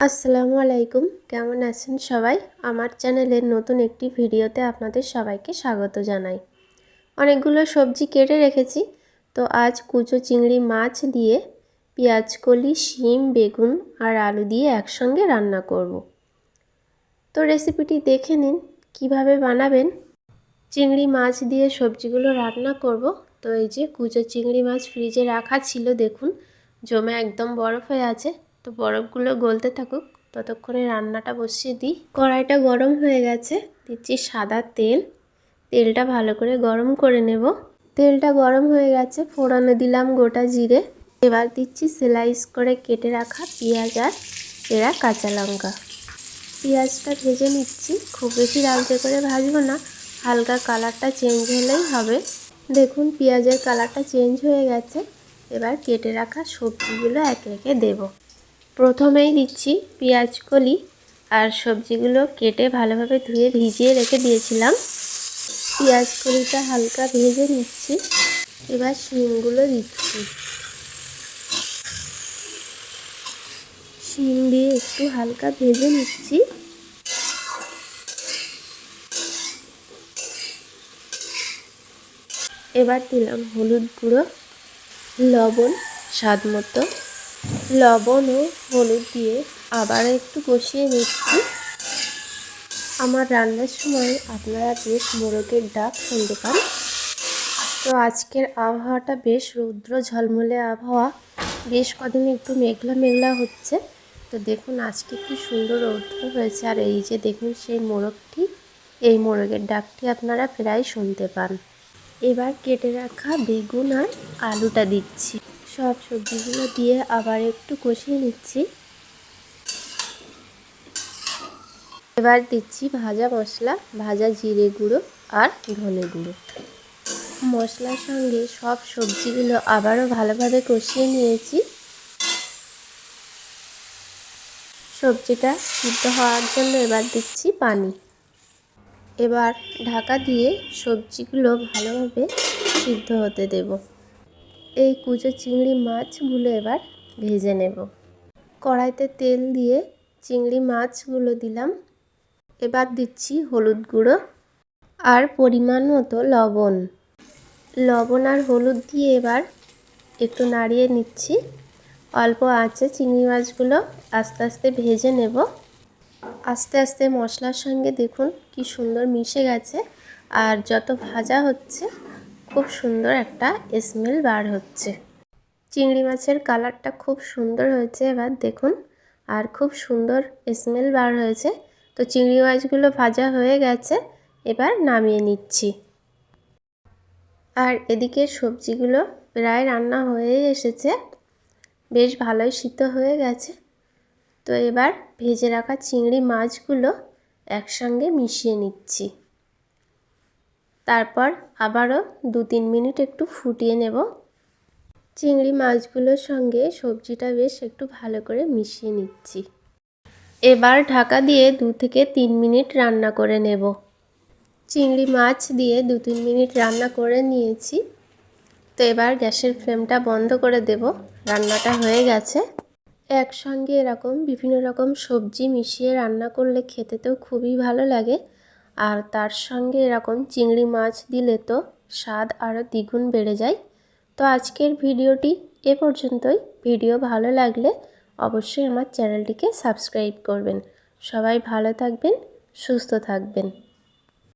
আসসালামু আলাইকুম, কেমন আছেন সবাই? আমার চ্যানেলের নতুন একটি ভিডিওতে আপনাদের সবাইকে স্বাগত জানাই। অনেকগুলো সবজি কেটে রেখেছি, তো আজ কুচো চিংড়ি মাছ দিয়ে পেঁয়াজ, কলি, শিম, বেগুন আর আলু দিয়ে একসঙ্গে রান্না করব। তো রেসিপিটি দেখে নিন, কীভাবে বানাবেন? চিংড়ি মাছ দিয়ে সবজিগুলো রান্না করব, তো এই যে কুচো চিংড়ি মাছ ফ্রিজে রাখা ছিল, দেখুন, জমে একদম বরফ হয়ে আছে। তো বরফগুলো গলতে থাকুক, ততক্ষণে রান্নাটা বসিয়ে দিই। কড়াইটা গরম হয়ে গেছে, দিচ্ছি সাদা তেল। তেলটা ভালো করে গরম করে নেব। তেলটা গরম হয়ে গেছে, ফোড়নে দিলাম গোটা জিরে। এবার দিচ্ছি স্লাইস করে কেটে রাখা পেঁয়াজ আর এরা কাঁচা লঙ্কা। পেঁয়াজটা ভেজে নিচ্ছি, খুব বেশি লালচে করে ভাজবো না, হালকা কালারটা চেঞ্জ হলেই হবে। দেখুন, পেঁয়াজের কালারটা চেঞ্জ হয়ে গেছে। এবার কেটে রাখা সবজিগুলো একে একে দেবো। প্রথমেই দিচ্ছি পেঁয়াজ কলি আর সবজিগুলো কেটে ভালোভাবে ধুয়ে ভিজিয়ে রেখে দিয়েছিলাম। পেঁয়াজ কলিটা হালকা ভেজে নিচ্ছি। এবার শিমগুলো দিচ্ছি। শিম দিয়ে একটু হালকা ভেজে নিচ্ছি। এবার দিলাম হলুদ গুঁড়ো, লবণ, স্বাদ মতো। লবণ ও হলুদ দিয়ে আবার একটু কষিয়ে নিচ্ছি। আমার রান্নার সময় আপনারা বেশ মোরগের ডাক শুনতে পান। তো আজকের আবহাওয়াটা বেশ রৌদ্র ঝলমলে আবহাওয়া। বেশ কদিন একটু মেঘলা মেঘলা হচ্ছে। তো দেখুন আজকে কি সুন্দর রৌদ্র হয়েছে। আর এই যে দেখুন সেই মোরগটি, এই মোরগের ডাকটি আপনারা প্রায় শুনতে পান। এবার কেটে রাখা বেগুন আর আলুটা দিচ্ছি। সব সবজিগুলো দিয়ে আবার একটু কষিয়ে নিচ্ছি। এবার দিচ্ছি ভাজা মশলা, ভাজা জিরে গুঁড়ো আর ধনে গুঁড়ো। মশলার সঙ্গে সব সবজিগুলো আবারও ভালোভাবে কষিয়ে নিয়েছি। সবজিটা সিদ্ধ হওয়ার জন্য এবার দিচ্ছি পানি। এবার ঢাকা দিয়ে সবজিগুলো ভালোভাবে সিদ্ধ হতে দেব। এই কুচো চিংড়ি মাছগুলো এবার ভেজে নেব। কড়াইতে তেল দিয়ে চিংড়ি মাছগুলো দিলাম। এবার দিচ্ছি হলুদ গুঁড়ো আর পরিমাণ মতো লবণ। লবণ আর হলুদ দিয়ে এবার একটু নাড়িয়ে নিচ্ছি। অল্প আঁচে চিংড়ি মাছগুলো আস্তে আস্তে ভেজে নেব। আস্তে আস্তে মশলার সঙ্গে দেখুন কি সুন্দর মিশে গেছে আর যত ভাজা হচ্ছে খুব সুন্দর একটা স্মেল বার হচ্ছে। চিংড়ি মাছের কালারটা খুব সুন্দর হয়েছে এবার দেখুন, আর খুব সুন্দর স্মেল বার হয়েছে। তো চিংড়ি মাছগুলো ভাজা হয়ে গেছে, এবার নামিয়ে নিচ্ছি। আর এদিকে সবজিগুলো প্রায় রান্না হয়ে এসেছে, বেশ ভালোই সিদ্ধ হয়ে গেছে। তো এবার ভেজে রাখা চিংড়ি মাছগুলো একসঙ্গে মিশিয়ে নিচ্ছি। তারপর আবারও দু তিন মিনিট একটু ফুটিয়ে নেব। চিংড়ি মাছগুলোর সঙ্গে সবজিটা বেশ একটু ভালো করে মিশিয়ে নিচ্ছি। এবার ঢাকা দিয়ে দু থেকে তিন মিনিট রান্না করে নেব। চিংড়ি মাছ দিয়ে দু তিন মিনিট রান্না করে নিয়েছি। তো এবার গ্যাসের ফ্লেমটা বন্ধ করে দেব। রান্নাটা হয়ে গেছে। একসঙ্গে এরকম বিভিন্ন রকম সবজি মিশিয়ে রান্না করলে খেতে তো খুবই ভালো লাগে। আর তার সঙ্গে এরকম চিংড়ি মাছ দিলে তো স্বাদ আরও দ্বিগুণ বেড়ে যায়। তো আজকের ভিডিওটি এ পর্যন্তই। ভিডিও ভালো লাগলে অবশ্যই আমার চ্যানেলটিকে সাবস্ক্রাইব করবেন। সবাই ভালো থাকবেন, সুস্থ থাকবেন।